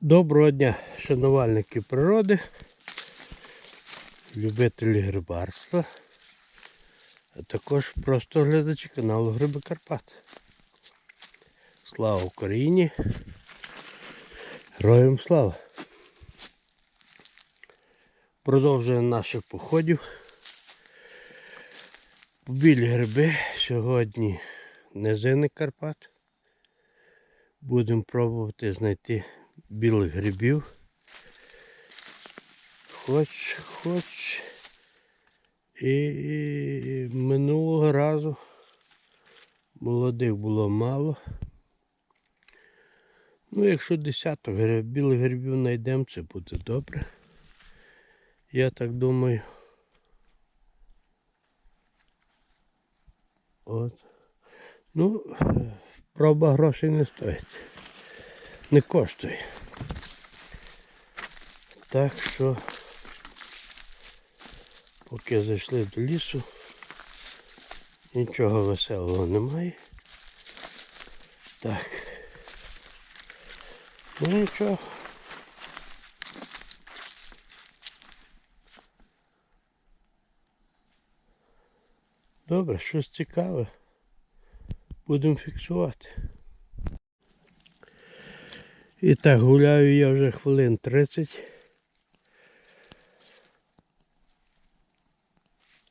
Доброго дня, шанувальники природи, любителі грибарства, а також просто глядачі каналу Гриби Карпат. Слава Україні! Героям слава! Продовжуємо наших походів. Білі гриби сьогодні низини Карпат. Будемо пробувати знайти білих грибів. Хоч, хоч. І минулого разу молодих було мало. Ну, якщо десяток білих грибів знайдемо, це буде добре. Я так думаю. От. Ну, проба грошей не стоїть. Не коштує. Так що, поки зайшли до лісу, нічого веселого немає. Так. Ну нічого. Добре, щось цікаве. Будемо фіксувати. І так гуляю я вже хвилин 30.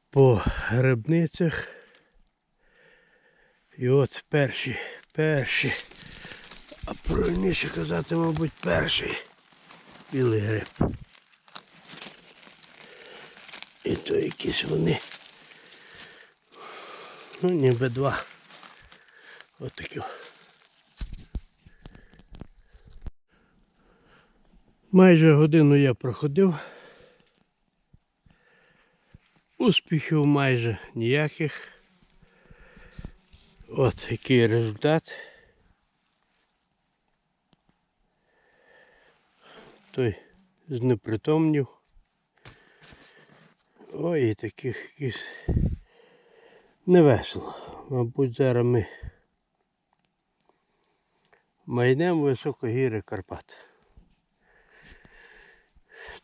По грибницях. І от перші, перші, а правильніше казати, мабуть, перший білий гриб. І то якісь вони. Ну, ніби два. От Майже годину я проходив. Успіхів майже ніяких. От який результат. Той знепритомнів. Ой, таких якісь невесело. Мабуть, зараз ми майнемо високогіри Карпат.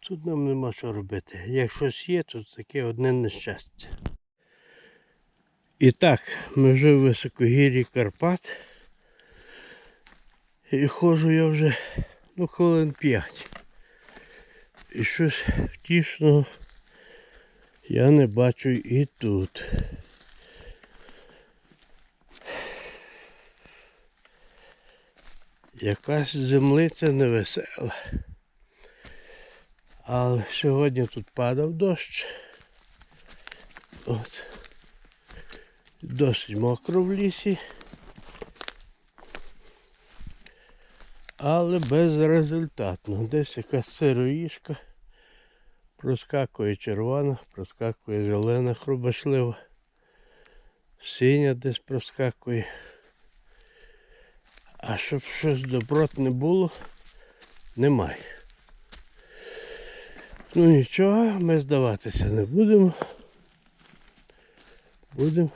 Тут нам нема що робити. Як щось є, то таке одне нещастя. І так, ми вже в високогір'ї Карпат. І ходжу я вже ну, хвилин 5. І щось втішного я не бачу і тут. Якась землиця невесела. Але сьогодні тут падав дощ. От. Досить мокро в лісі. Але безрезультатно. Десь якась сироїшка. Проскакує червона, проскакує зелена хрубашлива. Синя десь проскакує. А щоб щось добротне було, немає. Ну нічого, ми здаватися не будемо. Будемо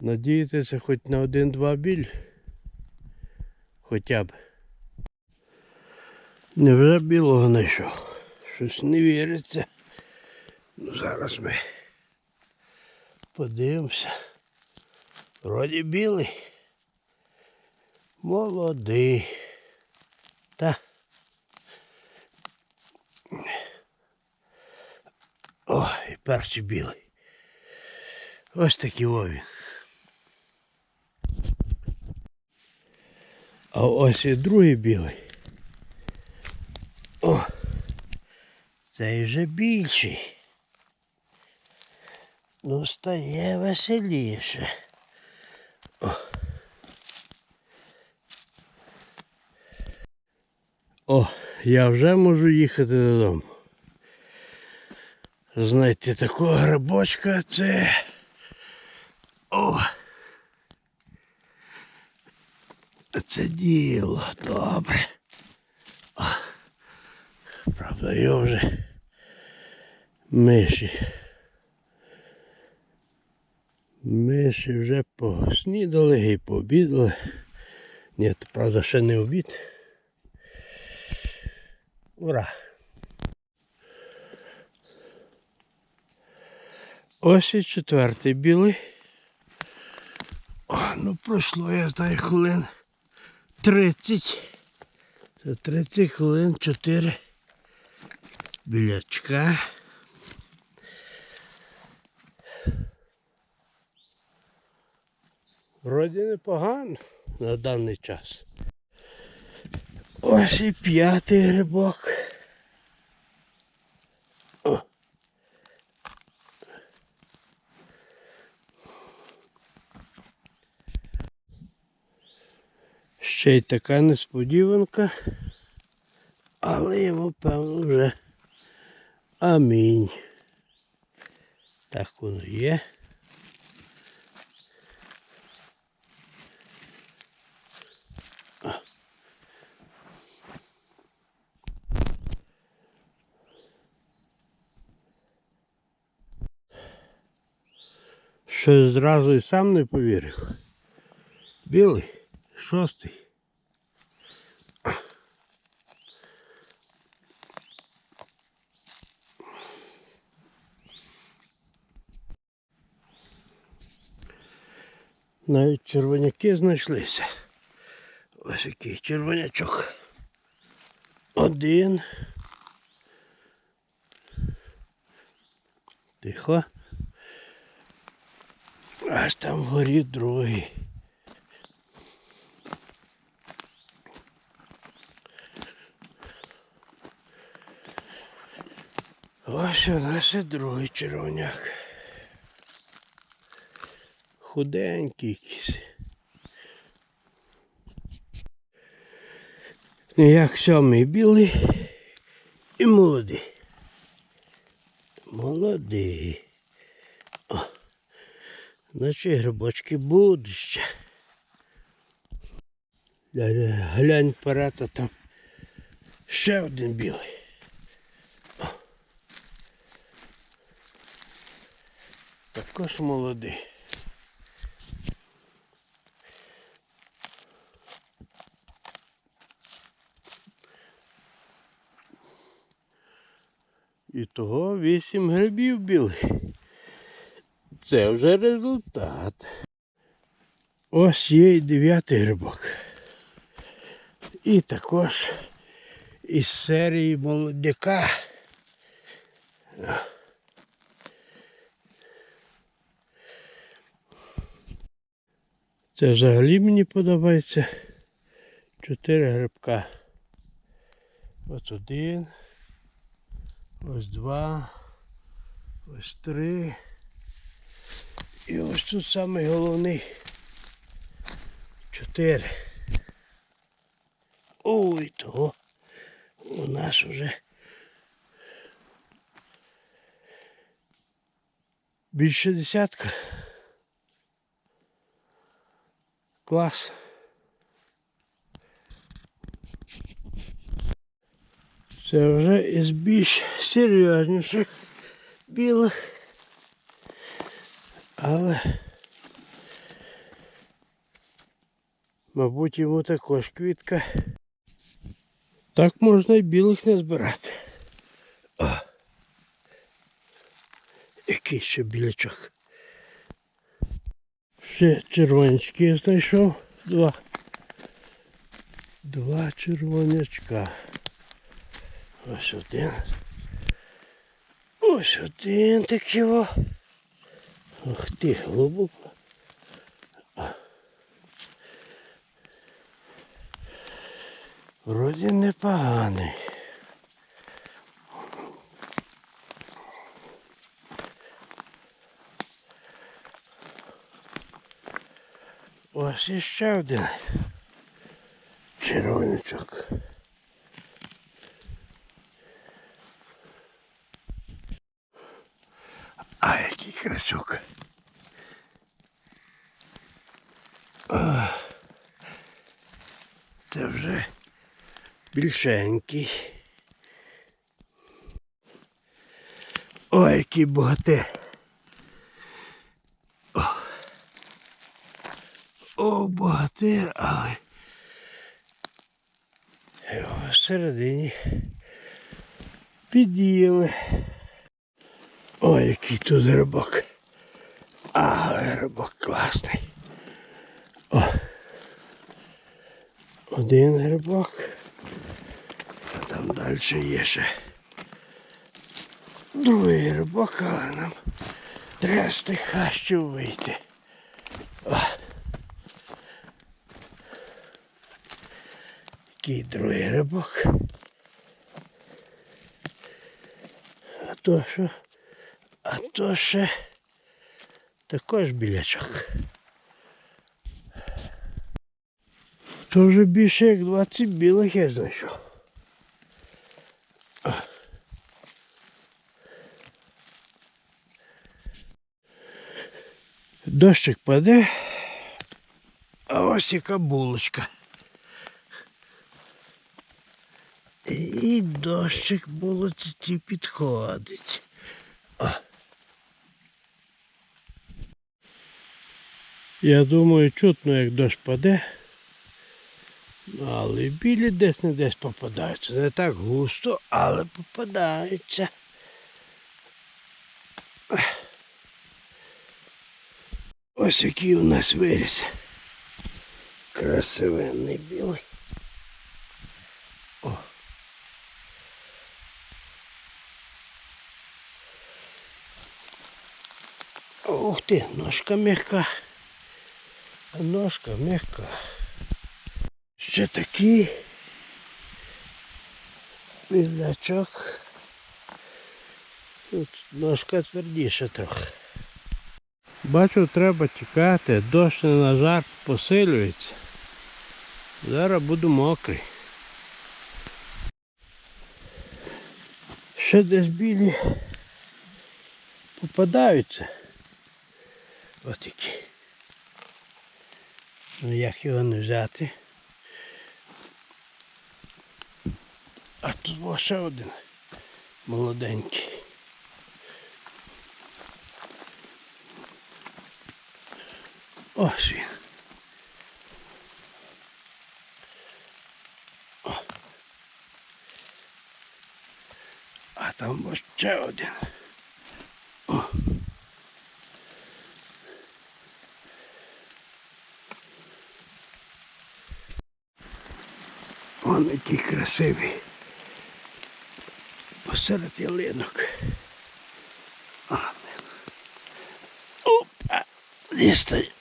надіятися хоч на один-два біль. Хоча б. Невже білого знайшов? Щось не віриться. Ну зараз ми подивимося. Вроді білий. Молодий. О, і перший білий. Ось такий вовін. А ось і другий білий. О, цей вже більший. Ну, стає веселіше. О. О, я вже можу їхати додому. Знайти такого грибочка це. О! Це діло, добре. О, правда, його вже миші. Миші вже поснідали і пообідали. Ні, то правда ще не обід. Ура! Ось і четвертий білий. О, ну пройшло, я знаю, хвилин 30. За 30 хвилин 4 білячка. Вроді непогано на даний час. Ось і п'ятий грибок. Ще й така несподіванка, але йому певно вже амінь. Так воно є. Що зразу і сам не повірив. Білий, шостий. Навіть червоняки знайшлися. Ось який червонячок. Один. Тихо. Аж там вгорі другий. Ось у нас і другий червоняк. Худенький якийсь. Ну як сьомий білий і молодий. Молодий. О. Значить грибочки будуть ще. Глянь, парата там. Ще один білий. Також молодий. І того вісім грибів білих. Це вже результат. Ось є і дев'ятий грибок. І також із серії молодняка. Це взагалі мені подобається. Чотири грибка. Ось один. Ось два. Ось три. І ось тут самий головний. Чотири. Ой, того. У нас вже більше десятка. Клас. Це вже із більш серйозніших білих. Але, мабуть, йому також квітка. Так можна і білих не збирати. О. Який ще білячок. Ще червонячки я знайшов. Два. Два червонячка. Ось один. Ось один такий о. Ух ти, глибоко. Вроді непоганий. Ось іще один червонячок. А який красюк. Це вже більшенький. Ой, який богатир. О, О богатир, але його всередині Під'їли. Ой, який тут рибок. Але рибок класний. О. Один грибок. А там далі є ще другий грибок, але нам треба з тих хащів вийти. О. Який другий грибок. А то що? То ще також білячок. То вже більше як 20 білих я знайшов. Дощик паде, а ось яка булочка. І дощик булочці підходить. Я думаю, чутно, як дощ паде. Але білі десь не десь попадаються. Не так густо, але попадаються. Ось який у нас виріс. Красивенний білий. Ух ти, ножка м'яка. Ножка м'яка. Ще такий мілячок. Тут ножка твердіша трохи. Бачу, треба чекати, дощ на жарт посилюється. Зараз буду мокрий. Ще десь білі попадаються. Ось які. Ну як його не взяти? А тут ось ще один молоденький. Ось він. О. А там ще один. Вон який красивий. Посеред ялинок. А, Опа! Дістай.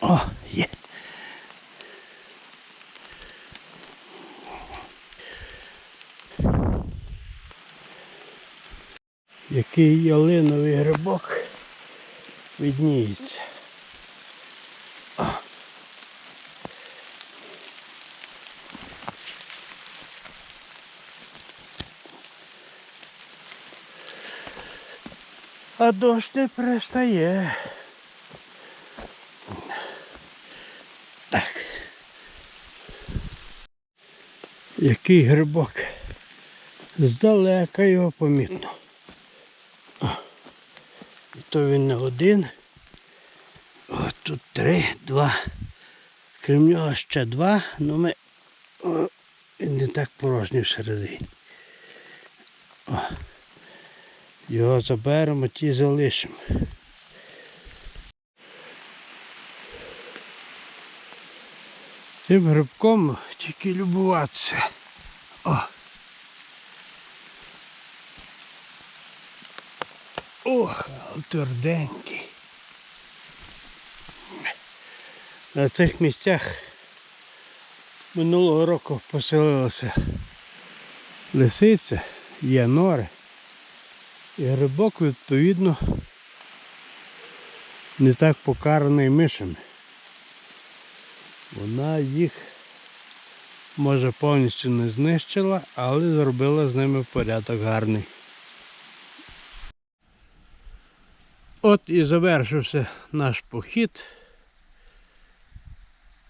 О, є. Який ялиновий грибок відніється. А дощ не перестає. Так. Який грибок. Здалека його помітно. О. І то він не один. От тут три, два. Крім нього ще два, але ми о, він не так порожній всередині. О. Його заберемо, ті залишимо. Цим грибком тільки любуватися. О. Ох, тверденький. На цих місцях минулого року поселилася лисиця, є нори. І грибок, відповідно, не так покараний мишами. Вона їх може повністю не знищила, але зробила з ними порядок гарний. От і завершився наш похід.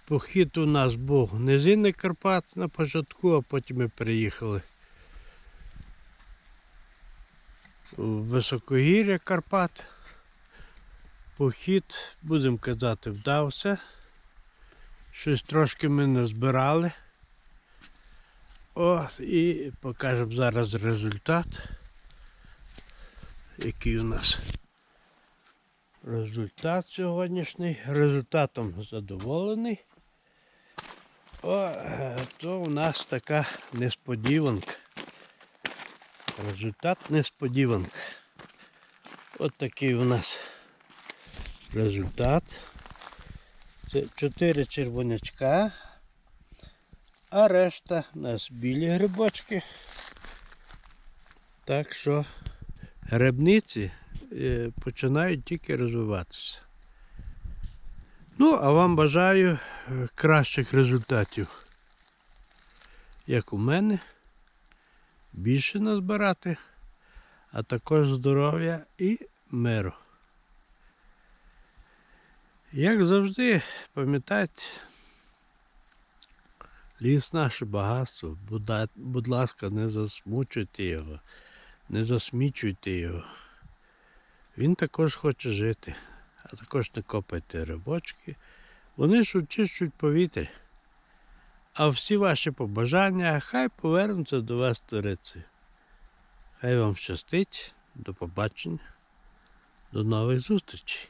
Похід у нас був низинний Карпат на початку, а потім ми приїхали у високогір'я Карпат. Похід, будемо казати, вдався. Щось трошки ми назбирали. О, і покажемо зараз результат. який у нас результат сьогоднішній. Результатом задоволений. О, то у нас така несподіванка. Результат несподіванка. От такий у нас результат. Це 4 червонячка, а решта у нас білі грибочки. Так що грибниці е, починають тільки розвиватися. Ну, а вам бажаю е, кращих результатів, як у мене. Більше назбирати, а також здоров'я і миру. Як завжди, пам'ятайте, ліс наше багатство, будь ласка, не засмучуйте його, не засмічуйте його. Він також хоче жити, а також не копайте рибочки. Вони ж очищують повітря. А всі ваші побажання хай повернуться до вас туриці. Хай вам щастить, до побачення, до нових зустрічей.